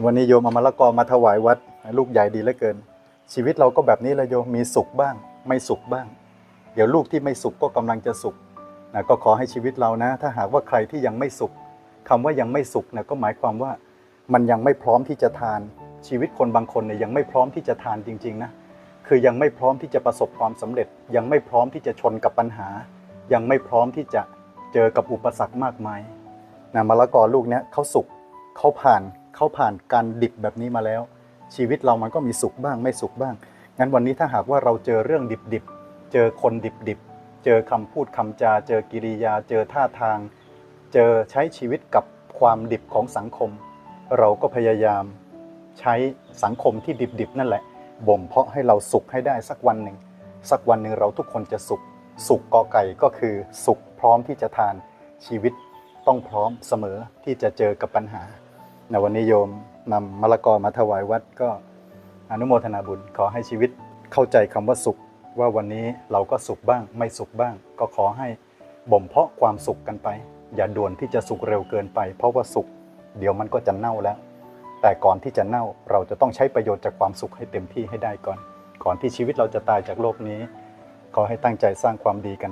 วันนี้โยมเอามะละกอมาถวายวัด ลูกใหญ่ดีเหลือเกิน ชีวิตเราก็แบบนี้ละโยมมีสุขบ้าง ไม่สุขบ้าง เดี๋ยวลูกที่ไม่สุขก็กำลังจะสุขนะก็ขอให้ชีวิตเรานะ ถ้าหากว่าใครที่ยังไม่สุขคำว่ายังไม่สุขนะก็หมายความว่ามันยังไม่พร้อมที่จะทาน ชีวิตคนบางคนเนี่ยยังไม่พร้อมที่จะทานจริงๆนะคือยังไม่พร้อมที่จะประสบความสำเร็จ ยังไม่พร้อมที่จะชนกับปัญหา ยังไม่พร้อมที่จะเจอกับอุปสรรคมากมายนะมะละกอลูกเนี้ยเขาสุขเขาผ่าน เขาผ่านการดิบแบบนี้มาแล้ว ชีวิตเรามันก็มีสุขบ้างไม่สุขบ้าง งั้นวันนี้ถ้าหากว่าเราเจอเรื่องดิบๆ เจอคนดิบๆ เจอคำพูดคำจา เจอกิริยา เจอท่าทาง เจอใช้ชีวิตกับความดิบของสังคม เราก็พยายามใช้สังคมที่ดิบๆ นั่นแหละบ่มเพาะให้เราสุขให้ได้สักวันหนึ่งสักวันหนึ่งเราทุกคนจะสุข สุขกอไก่ก็คือสุขพร้อมที่จะทานชีวิตต้องพร้อมเสมอที่จะเจอกับปัญหา ในวันนี้โยมนำมะละกอมาถวายวัดก็อนุโมทนาบุญขอให้ชีวิตเข้าใจคำว่าสุข ว่าวันนี้เราก็สุขบ้าง ไม่สุขบ้าง ก็ขอให้บ่มเพาะความสุขกันไป อย่าด่วนที่จะสุขเร็วเกินไป เพราะว่าสุข เดี๋ยวมันก็จะเน่าแล้ว แต่ก่อนที่จะเน่าเราจะต้องใช้ประโยชน์จากความสุขให้เต็มที่ให้ได้ก่อน ก่อนที่ชีวิตเราจะตายจากโลกนี้ ขอให้ตั้งใจสร้างความดีกัน